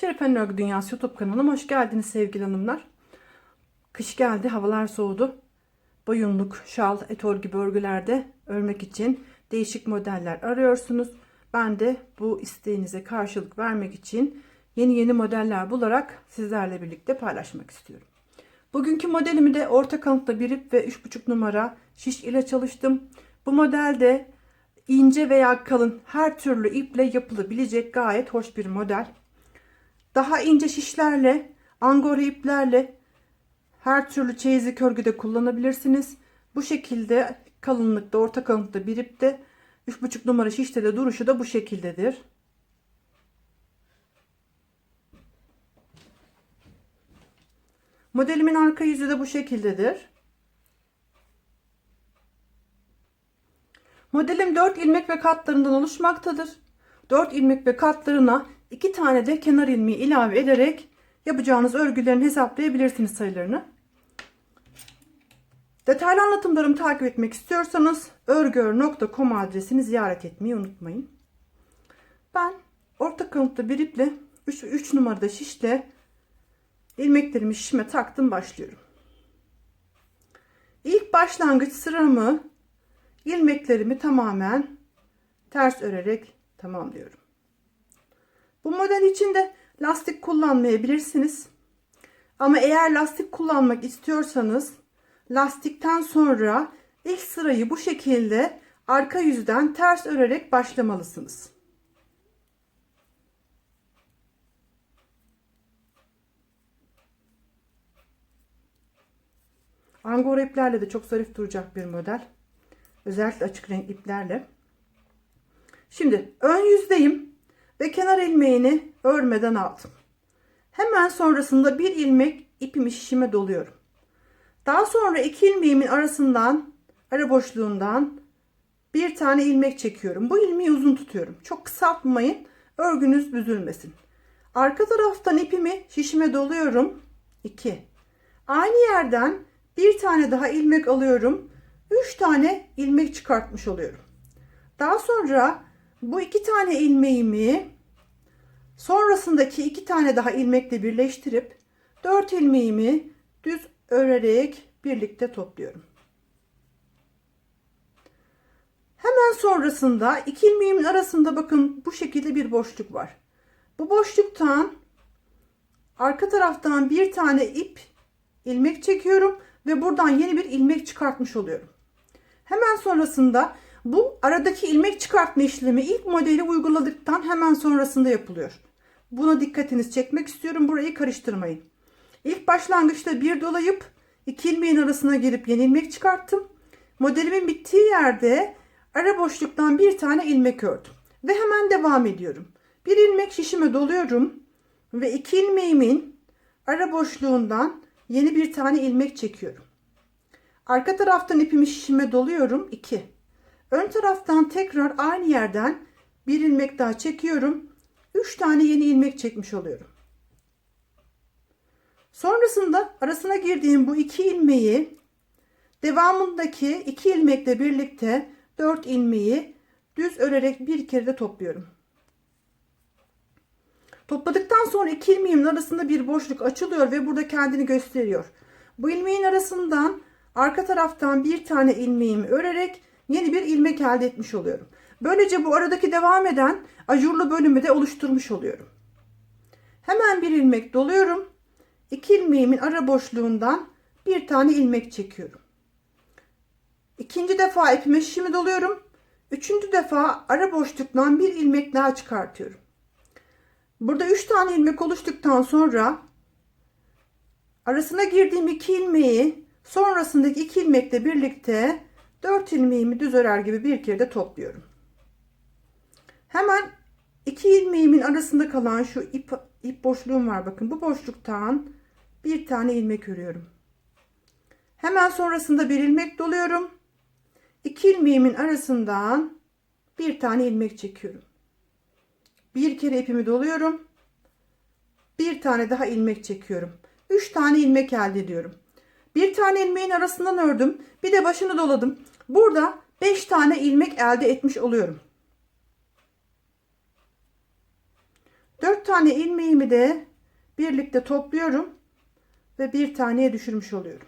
Şerifen Örgü Dünyası YouTube kanalıma hoş geldiniz sevgili hanımlar. Kış geldi, havalar soğudu. Boyunluk, şal, etol gibi örgülerde örmek için değişik modeller arıyorsunuz. Ben de bu isteğinize karşılık vermek için yeni yeni modeller bularak sizlerle birlikte paylaşmak istiyorum. Bugünkü modelimi de orta kalınlıkta bir ip ve 3,5 numara şiş ile çalıştım. Bu modelde ince veya kalın her türlü iple yapılabilecek gayet hoş bir model. Daha ince şişlerle, angora iplerle her türlü çeyizlik örgüde kullanabilirsiniz. Bu şekilde kalınlıkta, orta kalınlıkta bir ipte 3,5 numara şişte de duruşu da bu şekildedir. Modelimin arka yüzü de bu şekildedir. Modelim 4 ilmek ve katlarından oluşmaktadır. 4 ilmek ve katlarına 2 tane de kenar ilmeği ilave ederek yapacağınız örgülerin hesaplayabilirsiniz sayılarını. Detaylı anlatımlarımı takip etmek istiyorsanız örgör.com adresini ziyaret etmeyi unutmayın. Ben orta kalınlıkta bir iple 3, 3 numarada şişle ilmeklerimi şişime taktım başlıyorum. İlk başlangıç sıramı ilmeklerimi tamamen ters örerek tamamlıyorum. Bu model için de lastik kullanmayabilirsiniz. Ama eğer lastik kullanmak istiyorsanız lastikten sonra ilk sırayı bu şekilde arka yüzden ters örerek başlamalısınız. Angora iplerle de çok zarif duracak bir model. Özellikle açık renk iplerle. Şimdi ön yüzdeyim ve kenar ilmeğini örmeden aldım. Hemen sonrasında bir ilmek ipimi şişime doluyorum. Daha sonra iki ilmeğimin arasından ara boşluğundan bir tane ilmek çekiyorum. Bu ilmeği uzun tutuyorum. Çok kısaltmayın. Örgünüz büzülmesin. Arka taraftan ipimi şişime doluyorum. 2. Aynı yerden bir tane daha ilmek alıyorum. 3 tane ilmek çıkartmış oluyorum. Daha sonra bu iki tane ilmeğimi sonrasındaki iki tane daha ilmekle birleştirip 4 ilmeğimi düz örerek birlikte topluyorum. Hemen sonrasında iki ilmeğimin arasında bakın bu şekilde bir boşluk var. Bu boşluktan arka taraftan bir tane ip ilmek çekiyorum ve buradan yeni bir ilmek çıkartmış oluyorum. Hemen sonrasında bu aradaki ilmek çıkartma işlemi ilk modeli uyguladıktan hemen sonrasında yapılıyor. Buna dikkatinizi çekmek istiyorum. Burayı karıştırmayın. İlk başlangıçta bir dolayıp iki ilmeğin arasına girip yeni ilmek çıkarttım. Modelimin bittiği yerde ara boşluktan bir tane ilmek ördüm. Ve hemen devam ediyorum. Bir ilmek şişime doluyorum. Ve iki ilmeğimin ara boşluğundan yeni bir tane ilmek çekiyorum. Arka taraftan ipimi şişime doluyorum. 2. Ön taraftan tekrar aynı yerden bir ilmek daha çekiyorum. 3 tane yeni ilmek çekmiş oluyorum. Sonrasında arasına girdiğim bu iki ilmeği devamındaki iki ilmekle birlikte 4 ilmeği düz örerek bir kere de topluyorum. Topladıktan sonra iki ilmeğimin arasında bir boşluk açılıyor ve burada kendini gösteriyor. Bu ilmeğin arasından arka taraftan bir tane ilmeğimi örerek yeni bir ilmek elde etmiş oluyorum. Böylece bu aradaki devam eden ajurlu bölümü de oluşturmuş oluyorum. Hemen bir ilmek doluyorum. İki ilmeğimin ara boşluğundan bir tane ilmek çekiyorum. İkinci defa ipime şişimi doluyorum. Üçüncü defa ara boşluktan bir ilmek daha çıkartıyorum. Burada üç tane ilmek oluştuktan sonra arasına girdiğim iki ilmeği sonrasındaki iki ilmekle birlikte 4 ilmeğimi düz örer gibi bir kere de topluyorum. Hemen iki ilmeğimin arasında kalan şu ip, ip boşluğum var bakın bu boşluktan bir tane ilmek örüyorum. Hemen sonrasında bir ilmek doluyorum. İki ilmeğimin arasından bir tane ilmek çekiyorum. Bir kere ipimi doluyorum. Bir tane daha ilmek çekiyorum. Üç tane ilmek elde ediyorum. Bir tane ilmeğin arasından ördüm. Bir de başını doladım. Burada 5 tane ilmek elde etmiş oluyorum. 4 tane ilmeğimi de birlikte topluyorum ve bir taneye düşürmüş oluyorum.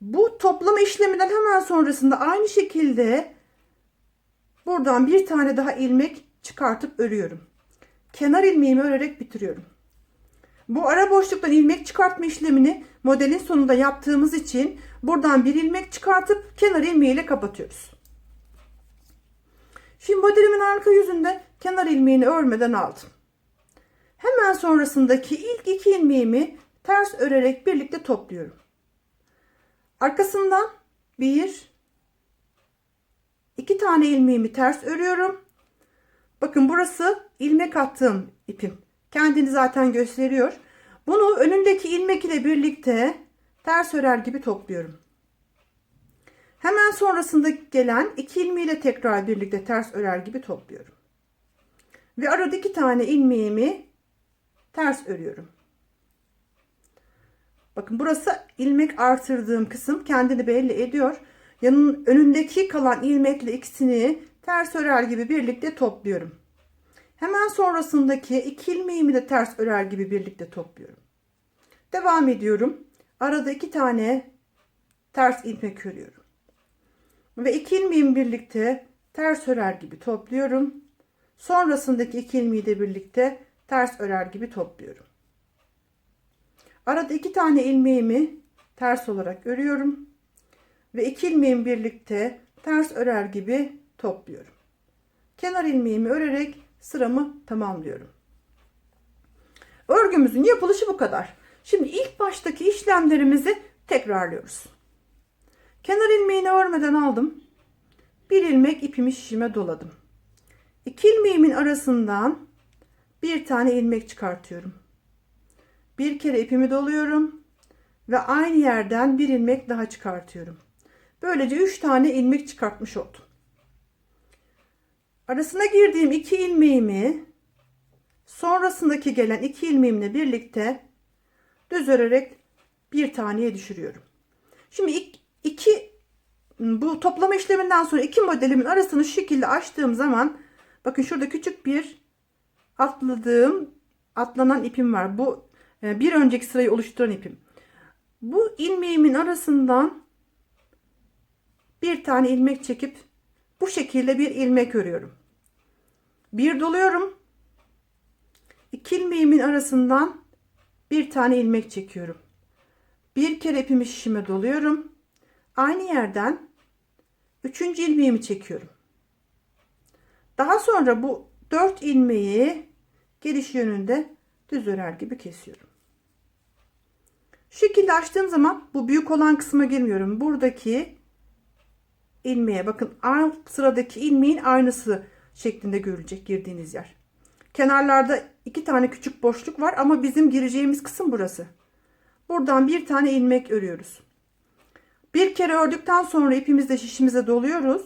Bu toplama işleminden hemen sonrasında aynı şekilde buradan bir tane daha ilmek çıkartıp örüyorum. Kenar ilmeğimi örerek bitiriyorum. Bu ara boşluktan ilmek çıkartma işlemini modelin sonunda yaptığımız için buradan bir ilmek çıkartıp kenar ilmeğiyle kapatıyoruz. Şimdi modelimin arka yüzünde kenar ilmeğini örmeden aldım. Hemen sonrasındaki ilk iki ilmeğimi ters örerek birlikte topluyorum. Arkasından bir, iki tane ilmeğimi ters örüyorum. Bakın burası ilmek attığım ipim. Kendini zaten gösteriyor. Bunu önündeki ilmek ile birlikte ters örer gibi topluyorum. Hemen sonrasında gelen iki ilmeğiyle tekrar birlikte ters örer gibi topluyorum. Ve arada iki tane ilmeğimi ters örüyorum. Bakın burası ilmek artırdığım kısım kendini belli ediyor. Yanın önündeki kalan ilmekle ikisini ters örer gibi birlikte topluyorum. Hemen sonrasındaki iki ilmeğimi de ters örer gibi birlikte topluyorum. Devam ediyorum. Arada iki tane ters ilmek örüyorum. Ve iki ilmeğimi birlikte ters örer gibi topluyorum. Sonrasındaki iki ilmeği de birlikte ters örer gibi topluyorum. Arada iki tane ilmeğimi ters olarak örüyorum. Ve iki ilmeğimi birlikte ters örer gibi topluyorum. Kenar ilmeğimi örerek sıramı tamamlıyorum. Örgümüzün yapılışı bu kadar. Şimdi ilk baştaki işlemlerimizi tekrarlıyoruz. Kenar ilmeğini örmeden aldım. Bir ilmek ipimi şişime doladım. İki ilmeğimin arasından bir tane ilmek çıkartıyorum. Bir kere ipimi doluyorum ve aynı yerden bir ilmek daha çıkartıyorum. Böylece 3 tane ilmek çıkartmış oldum. Arasına girdiğim iki ilmeğimi sonrasındaki gelen iki ilmeğimle birlikte düz örerek bir taneye düşürüyorum. Şimdi iki, bu toplama işleminden sonra iki modelimin arasını şu şekilde açtığım zaman bakın şurada küçük bir atladığım atlanan ipim var. Bu e, bir önceki sırayı oluşturan ipim. Bu ilmeğimin arasından bir tane ilmek çekip bu şekilde bir ilmek örüyorum. Bir doluyorum. İki ilmeğimin arasından bir tane ilmek çekiyorum. Bir kere ipimi şişime doluyorum. Aynı yerden üçüncü ilmeğimi çekiyorum. Daha sonra bu dört ilmeği geliş yönünde düz örer gibi kesiyorum. Şu şekilde açtığım zaman bu büyük olan kısma girmiyorum. Buradaki ilmeğe bakın alt sıradaki ilmeğin aynısı şeklinde görülecek girdiğiniz yer. Kenarlarda iki tane küçük boşluk var ama bizim gireceğimiz kısım burası. Buradan bir tane ilmek örüyoruz. Bir kere ördükten sonra ipimizle şişimize doluyoruz.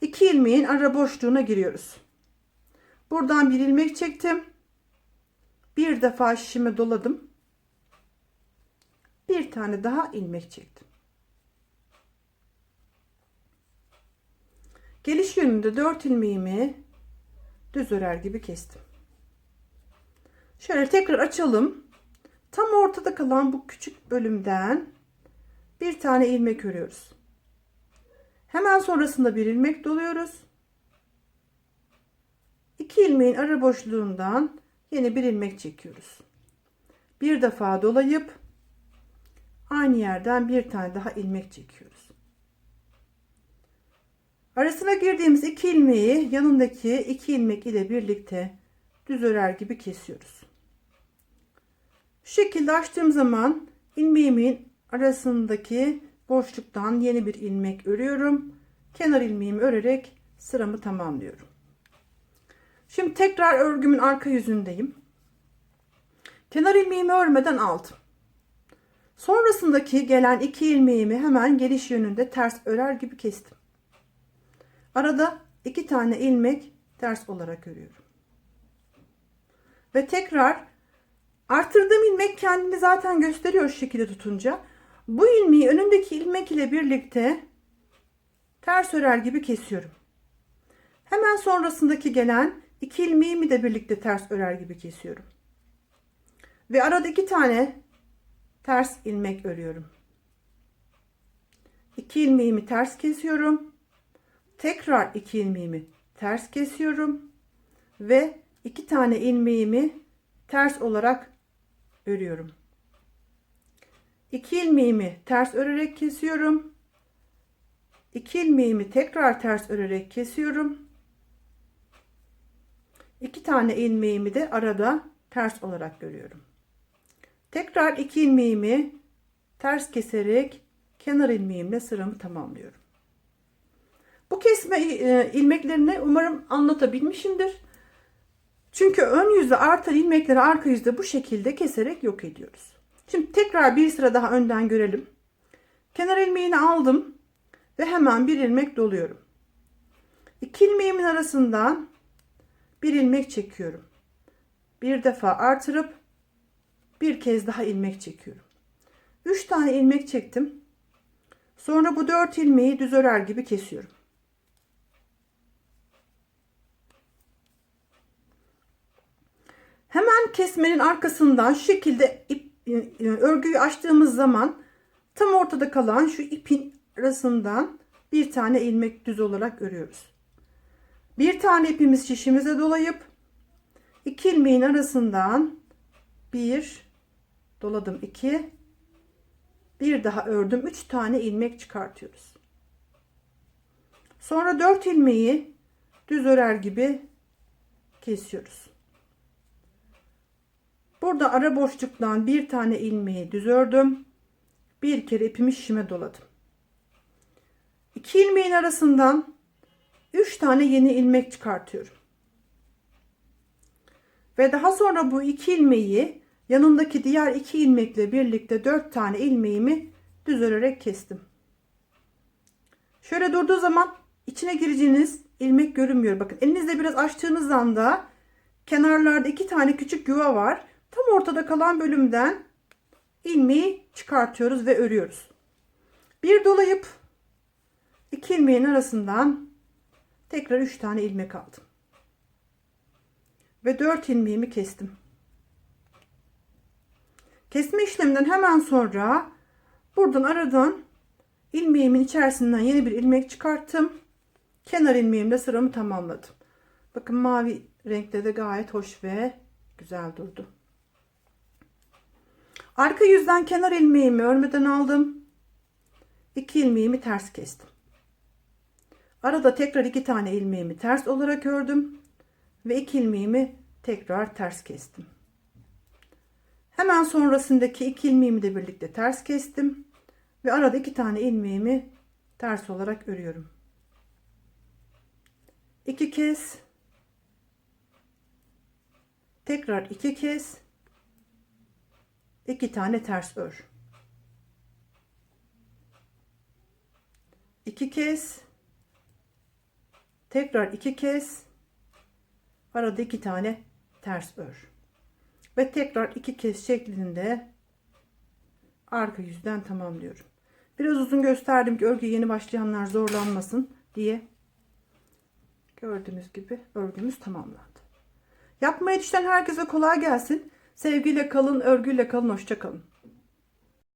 İki ilmeğin ara boşluğuna giriyoruz. Buradan bir ilmek çektim. Bir defa şişime doladım. Bir tane daha ilmek çektim. Geliş yönünde 4 ilmeğimi düz örer gibi kestim. Şöyle tekrar açalım. Tam ortada kalan bu küçük bölümden bir tane ilmek örüyoruz. Hemen sonrasında bir ilmek doluyoruz. İki ilmeğin ara boşluğundan yine bir ilmek çekiyoruz. Bir defa dolayıp aynı yerden bir tane daha ilmek çekiyoruz. Arasına girdiğimiz iki ilmeği yanındaki iki ilmek ile birlikte düz örer gibi kesiyoruz. Şu şekilde açtığım zaman ilmeğimin arasındaki boşluktan yeni bir ilmek örüyorum. Kenar ilmeğimi örerek sıramı tamamlıyorum. Şimdi tekrar örgümün arka yüzündeyim. Kenar ilmeğimi örmeden aldım. Sonrasındaki gelen iki ilmeğimi hemen geliş yönünde ters örer gibi kestim. Arada iki tane ilmek ters olarak örüyorum. Ve tekrar artırdığım ilmek kendini zaten gösteriyor şu şekilde tutunca. Bu ilmeği önündeki ilmek ile birlikte ters örer gibi kesiyorum. Hemen sonrasındaki gelen iki ilmeğimi de birlikte ters örer gibi kesiyorum. Ve arada iki tane ters ilmek örüyorum. İki ilmeğimi ters kesiyorum. Tekrar iki ilmeğimi ters kesiyorum ve iki tane ilmeğimi ters olarak örüyorum. İki ilmeğimi ters örerek kesiyorum. İki ilmeğimi tekrar ters örerek kesiyorum. İki tane ilmeğimi de arada ters olarak örüyorum. Tekrar iki ilmeğimi ters keserek kenar ilmeğimle sıramı tamamlıyorum. Bu kesme e, ilmeklerini umarım anlatabilmişimdir. Çünkü ön yüzde artan ilmekleri arka yüzde bu şekilde keserek yok ediyoruz. Şimdi tekrar bir sıra daha önden görelim. Kenar ilmeğini aldım ve hemen bir ilmek doluyorum. İki ilmeğimin arasından bir ilmek çekiyorum. Bir defa artırıp bir kez daha ilmek çekiyorum. Üç tane ilmek çektim. Sonra bu dört ilmeği düz örer gibi kesiyorum. Hemen kesmenin arkasından şu şekilde ip, e, örgüyü açtığımız zaman tam ortada kalan şu ipin arasından bir tane ilmek düz olarak örüyoruz. Bir tane ipimiz şişimize dolayıp iki ilmeğin arasından bir doladım iki bir daha ördüm üç tane ilmek çıkartıyoruz. Sonra dört ilmeği düz örer gibi kesiyoruz. Burada ara boşluktan bir tane ilmeği düz ördüm. Bir kere ipimi şişime doladım. İki ilmeğin arasından üç tane yeni ilmek çıkartıyorum. Ve daha sonra bu iki ilmeği yanındaki diğer iki ilmekle birlikte dört tane ilmeğimi düz örerek kestim. Şöyle durduğu zaman içine gireceğiniz ilmek görünmüyor. Bakın elinizde biraz açtığınız anda kenarlarda iki tane küçük yuva var. Tam ortada kalan bölümden ilmeği çıkartıyoruz ve örüyoruz. Bir dolayıp iki ilmeğin arasından tekrar üç tane ilmek aldım. Ve dört ilmeğimi kestim. Kesme işleminden hemen sonra buradan aradan ilmeğimin içerisinden yeni bir ilmek çıkarttım. Kenar ilmeğimle sıramı tamamladım. Bakın mavi renkte de gayet hoş ve güzel durdu. Arka yüzden kenar ilmeğimi örmeden aldım. İki ilmeğimi ters kestim. Arada tekrar iki tane ilmeğimi ters olarak ördüm ve iki ilmeğimi tekrar ters kestim. Hemen sonrasındaki iki ilmeğimi de birlikte ters kestim ve arada iki tane ilmeğimi ters olarak örüyorum. İki kez tekrar iki kez iki tane ters ör. iki kez tekrar iki kez arada iki tane ters ör ve tekrar iki kez şeklinde arka yüzden tamamlıyorum. Biraz uzun gösterdim ki örgü yeni başlayanlar zorlanmasın diye. Gördüğünüz gibi örgümüz tamamlandı. Yapmaya düşen herkese kolay gelsin. Sevgiyle kalın, örgüyle kalın, hoşça kalın.